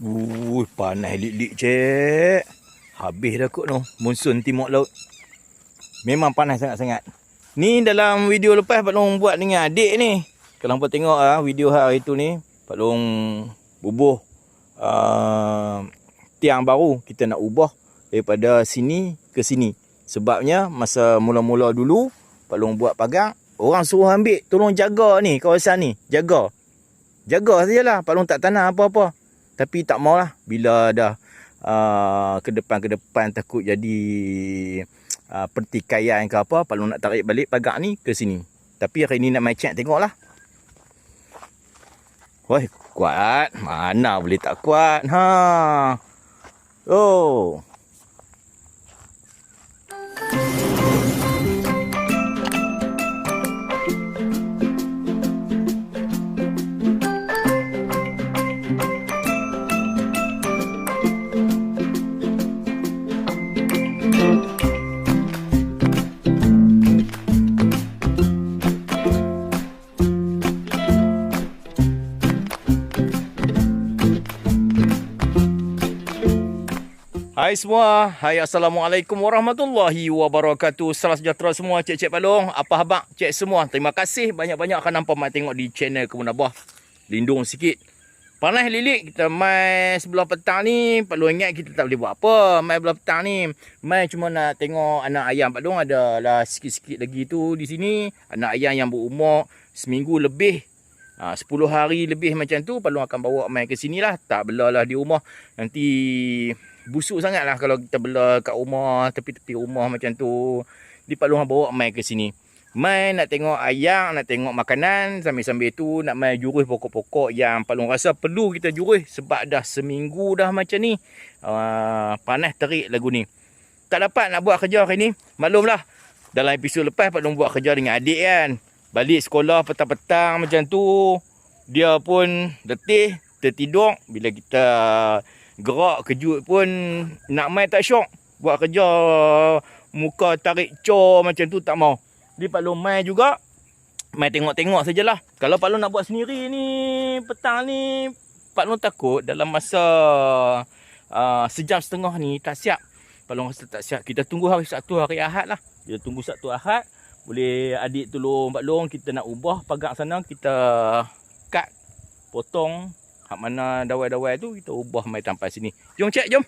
Ui, panas lik-lik cik. Habis dah kot tu. Monsun timur laut. Memang panas sangat-sangat. Ni dalam video lepas Pak Long buat dengan adik ni. Kalau hampa tengok ah video hari tu ni, Pak Long bubuh uh, tiang baru kita nak ubah daripada sini ke sini. Sebabnya masa mula-mula dulu Pak Long buat pagar, orang suruh ambil tolong jaga ni kawasan ni, jaga. Jaga sajalah, Pak Long tak tanam apa-apa. Tapi tak maulah bila dah uh, ke depan ke depan takut jadi uh, pertikaian ke apa, Long nak tarik balik pagar ni ke sini. Tapi hari ni nak main cek tengoklah. Woi, kuat. Mana boleh tak kuat. Ha. Oh. Hai semua. Hai Assalamualaikum warahmatullahi wabarakatuh. Salam sejahtera semua cik-cik palung. Apa khabar cik semua? Terima kasih banyak-banyak kerana nampak mai tengok di channel Kebun Abah. Lindung sikit. Panas lilik kita mai sebelah petang ni. Pak Long ingat kita tak boleh buat apa. Mai sebelah petang ni. Mai cuma nak tengok anak ayam Pak Long ada lah sikit-sikit lagi tu di sini. Anak ayam yang berumur seminggu lebih. Ha, 10 hari lebih macam tu Pak Long akan bawa mai ke sini lah. Tak belalah di rumah. Nanti busuk sangat lah kalau kita bela kat rumah, tepi-tepi rumah macam tu. Di Pak Long bawa mai ke sini. Mai nak tengok ayam, nak tengok makanan. Sambil-sambil tu nak mai juruh pokok-pokok yang Pak Long rasa perlu kita juruh. Sebab dah seminggu dah macam ni. Uh, panas terik lagu ni. Tak dapat nak buat kerja hari ni. Maklumlah. Dalam episod lepas Pak Long buat kerja dengan adik kan. Balik sekolah petang-petang macam tu. Dia pun letih, tertidur. Bila kita gerak kejut pun nak main tak syok. Buat kerja muka tarik cor macam tu tak mau. Dia Pak Long main juga. Main tengok-tengok sajalah. Kalau Pak Long nak buat sendiri ni petang ni Pak Long takut dalam masa uh, sejam setengah ni tak siap. Pak Long rasa tak siap. Kita tunggu hari Sabtu hari Ahad lah. Kita tunggu Sabtu Ahad. Boleh adik tolong Pak Long kita nak ubah pagar sana kita cut potong Hak mana dawai-dawai tu kita ubah mai tampai sini. Jom cek, jom.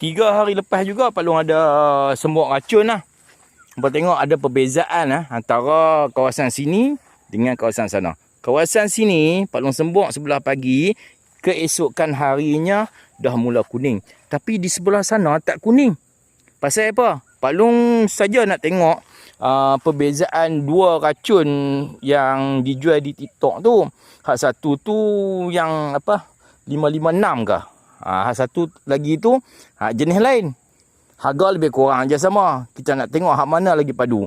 Tiga hari lepas juga Pak Long ada semut racun lah. Nampak tengok ada perbezaan lah antara kawasan sini dengan kawasan sana. Kawasan sini Pak Long sembuk sebelah pagi, keesokan harinya dah mula kuning. Tapi di sebelah sana tak kuning. Pasal apa? Pak Long saja nak tengok uh, perbezaan dua racun yang dijual di TikTok tu. Hak satu tu yang apa? 556 ke? Ha, hak satu lagi tu hak jenis lain. Harga lebih kurang je sama. Kita nak tengok hak mana lagi padu.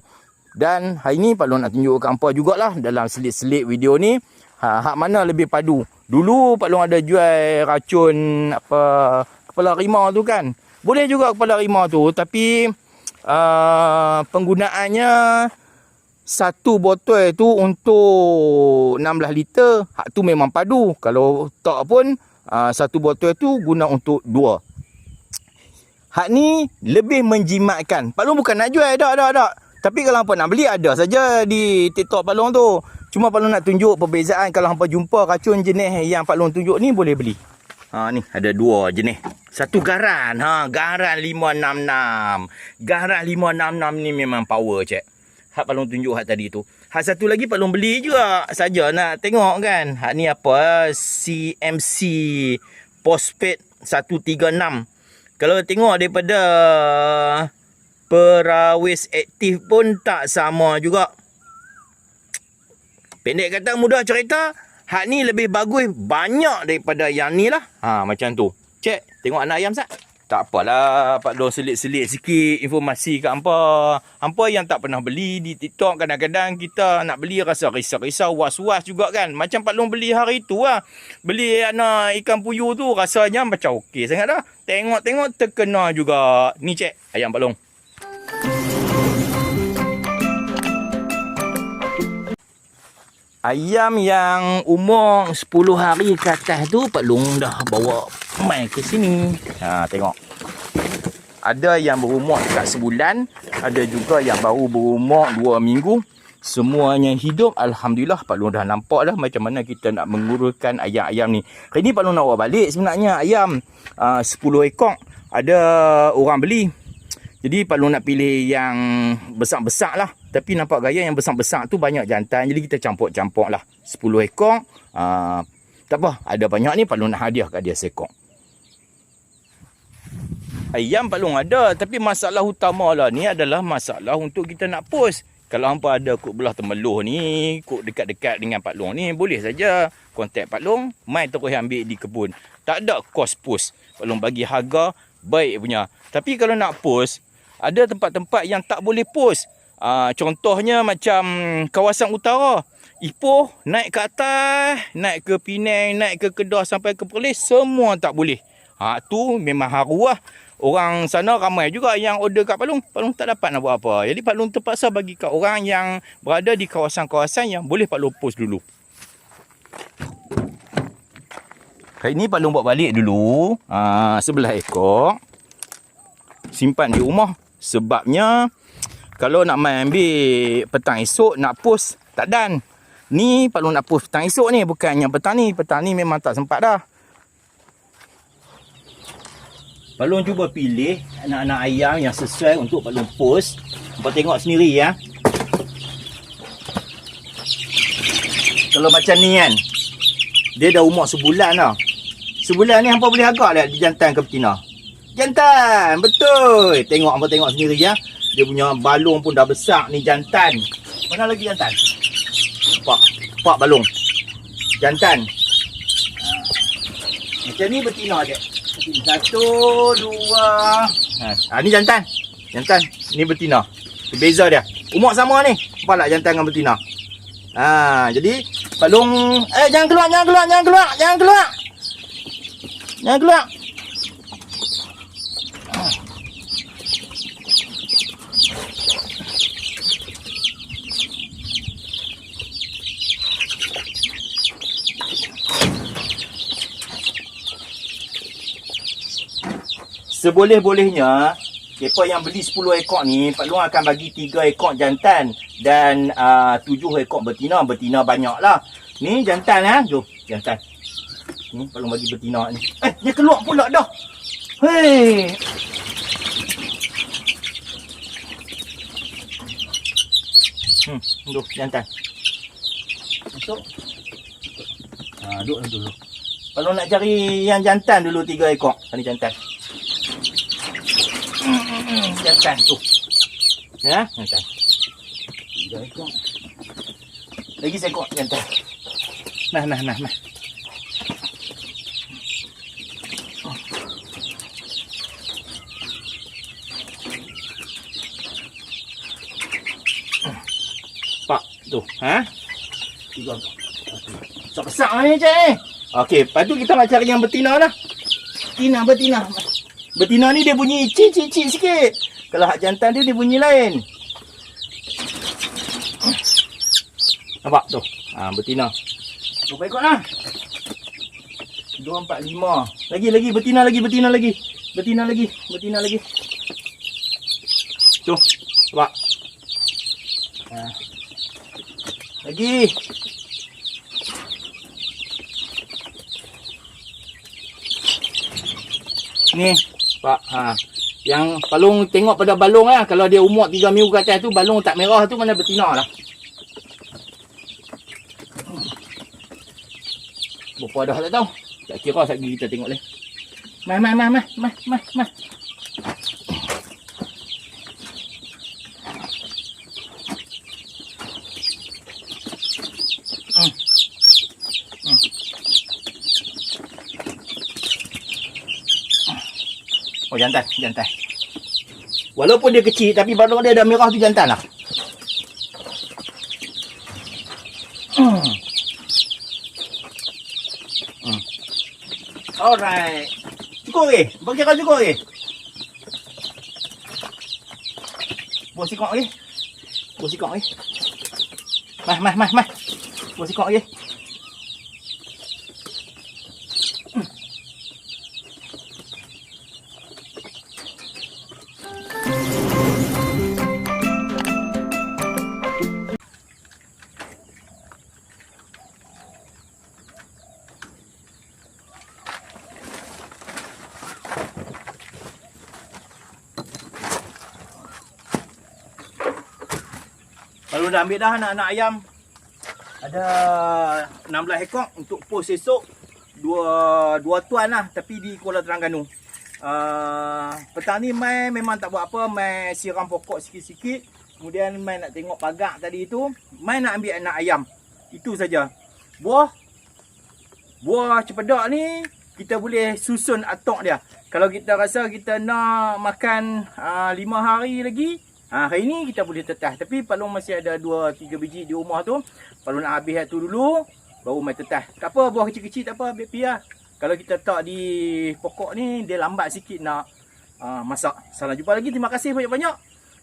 Dan hari ni Pak Long nak tunjukkan apa jugalah dalam selit-selit video ni. Ha, hak mana lebih padu. Dulu Pak Long ada jual racun apa kepala rimau tu kan. Boleh juga kepala rimau tu tapi uh, penggunaannya satu botol tu untuk 16 liter. Hak tu memang padu. Kalau tak pun uh, satu botol tu guna untuk dua. Hak ni lebih menjimatkan. Pak Long bukan nak jual tak tak tak tapi kalau hampa nak beli ada saja di TikTok Pak Long tu. Cuma Pak Long nak tunjuk perbezaan. Kalau hampa jumpa racun jenis yang Pak Long tunjuk ni boleh beli Ha ni ada dua jenis. Satu garan ha, garan 566. Garan 566 ni memang power cek. Hak Long tunjuk hak tadi tu. Hak satu lagi Pak Long beli juga saja nak tengok kan. Hak ni apa? CMC Postpaid 136. Kalau tengok daripada perawis aktif pun tak sama juga. Pendek kata mudah cerita, hak ni lebih bagus banyak daripada yang ni lah. Ha macam tu. Cek, tengok anak ayam sat. Tak apalah, Pak Long selit-selit sikit informasi kat hampa. Hampa yang tak pernah beli di TikTok kadang-kadang kita nak beli rasa risau-risau, was-was juga kan. Macam Pak Long beli hari tu lah. Beli anak ikan puyuh tu rasanya macam okey sangat dah. Tengok-tengok terkena juga. Ni cek, ayam Pak Long. Ayam yang umur 10 hari ke atas tu Pak Long dah bawa mai ke sini. Ha tengok. Ada yang berumur dekat sebulan, ada juga yang baru berumur 2 minggu. Semuanya hidup Alhamdulillah Pak Long dah nampak dah macam mana kita nak menguruskan ayam-ayam ni Hari ni Pak Long nak bawa balik sebenarnya ayam uh, 10 ekor Ada orang beli Jadi Pak Long nak pilih yang besar-besar lah Tapi nampak gaya yang besar-besar tu banyak jantan Jadi kita campur-campur lah 10 ekor uh, Tak apa ada banyak ni Pak Long nak hadiah kat dia seekor Ayam Pak Long ada Tapi masalah utama lah ni adalah masalah untuk kita nak post kalau hampa ada kok belah temeluh ni, kok dekat-dekat dengan Pak Long ni, boleh saja kontak Pak Long, mai terus ambil di kebun. Tak ada kos post. Pak Long bagi harga baik punya. Tapi kalau nak post, ada tempat-tempat yang tak boleh post. Uh, contohnya macam kawasan utara. Ipoh naik ke atas, naik ke Penang, naik ke Kedah sampai ke Perlis, semua tak boleh. Ha tu memang haruah orang sana ramai juga yang order kat Palung. Palung tak dapat nak buat apa. Jadi Palung terpaksa bagi kat orang yang berada di kawasan-kawasan yang boleh Palung post dulu. Hari ni Palung buat balik dulu. Ha, sebelah ekor. Simpan di rumah. Sebabnya kalau nak main ambil petang esok nak post tak dan. Ni Palung nak post petang esok ni bukannya petang ni. Petang ni memang tak sempat dah. Pak Long cuba pilih anak-anak ayam yang sesuai untuk Pak Long post. Hampa tengok sendiri ya. Kalau macam ni kan. Dia dah umur sebulan dah. Sebulan ni hampa boleh agak dia jantan ke betina. Jantan, betul. Tengok hampa tengok sendiri ya. Dia punya balung pun dah besar ni jantan. Mana lagi jantan? Pak, pak balung. Jantan. Ha. Macam ni betina dia. Satu, dua. Ha, ha ni jantan. Jantan. Ni betina. Beza dia. Umur sama ni. Nampak jantan dengan betina? Ha, jadi palung eh jangan keluar, jangan keluar, jangan keluar, jangan keluar. Jangan keluar. Seboleh-bolehnya Siapa yang beli 10 ekor ni Pak Long akan bagi 3 ekor jantan Dan uh, 7 ekor betina. Betina banyak lah Ni jantan ha? Jom jantan. Ni Pak Long bagi betina ni. Eh dia keluar pula dah. Hei. Hmm, duduk jantan. Masuk. Ha, duduk dulu. Kalau nak cari yang jantan dulu 3 ekor. Ini jantan jantan tu. Ya, ekor. Lagi seekor jantan. Nah, nah, nah, nah. Pak, tu, ha? Tiga. Besar besar ni, cik. Okey, lepas tu kita nak cari yang betina lah. Betina, betina. Betina ni dia bunyi cik-cik-cik sikit. Kalau hak jantan dia, dia bunyi lain. Nampak tu? Ha, betina. Berapa ekor lah? Dua, empat, lima. Lagi, lagi. Betina lagi, betina lagi. Betina lagi, betina lagi. Tu. Nampak? Ha. Lagi. Ni. Pak, ha. Yang balung tengok pada balung lah. Kalau dia umur 3 minggu ke atas tu, balung tak merah tu mana betina lah. Berapa dah tak tahu. Tak kira sekejap kita tengok leh. Mai, mai, mai, mai, mai, mai, mai. Jantan, jantan. Walaupun dia kecil tapi balung dia dah merah tu jantan lah. Hmm. Hmm. Alright. Cukup ke? Bagi kau cukup ke? Buat sikok ke? Buat sikok ke? Mah, mah, mah, mah. Buat Pos ikut Kalau dah ambil dah anak-anak ayam ada 16 ekor untuk pos esok dua dua tuan lah tapi di Kuala Terengganu. Uh, petang ni mai memang tak buat apa, mai siram pokok sikit-sikit. Kemudian mai nak tengok pagak tadi tu, mai nak ambil anak ayam. Itu saja. Buah buah cepedak ni kita boleh susun atok dia. Kalau kita rasa kita nak makan uh, 5 hari lagi, Ha, hari ni kita boleh tetah. Tapi Palung masih ada 2-3 biji di rumah tu. Palung nak habis tu dulu. Baru main tetah. Tak apa buah kecil-kecil tak apa. Biar piah. Kalau kita tak di pokok ni. Dia lambat sikit nak uh, masak. Salam jumpa lagi. Terima kasih banyak-banyak.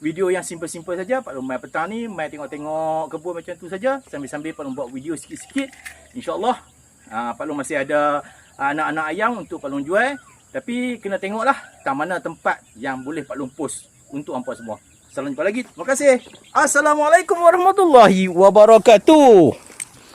Video yang simple-simple saja. Palung main petang ni. Main tengok-tengok kebun macam tu saja. Sambil-sambil Palung buat video sikit-sikit. InsyaAllah. Uh, Palung masih ada anak-anak ayam untuk Palung jual. Tapi kena tengoklah. Tak mana tempat yang boleh Palung post. Untuk hampa semua. Salam jumpa lagi. Terima kasih. Assalamualaikum warahmatullahi wabarakatuh.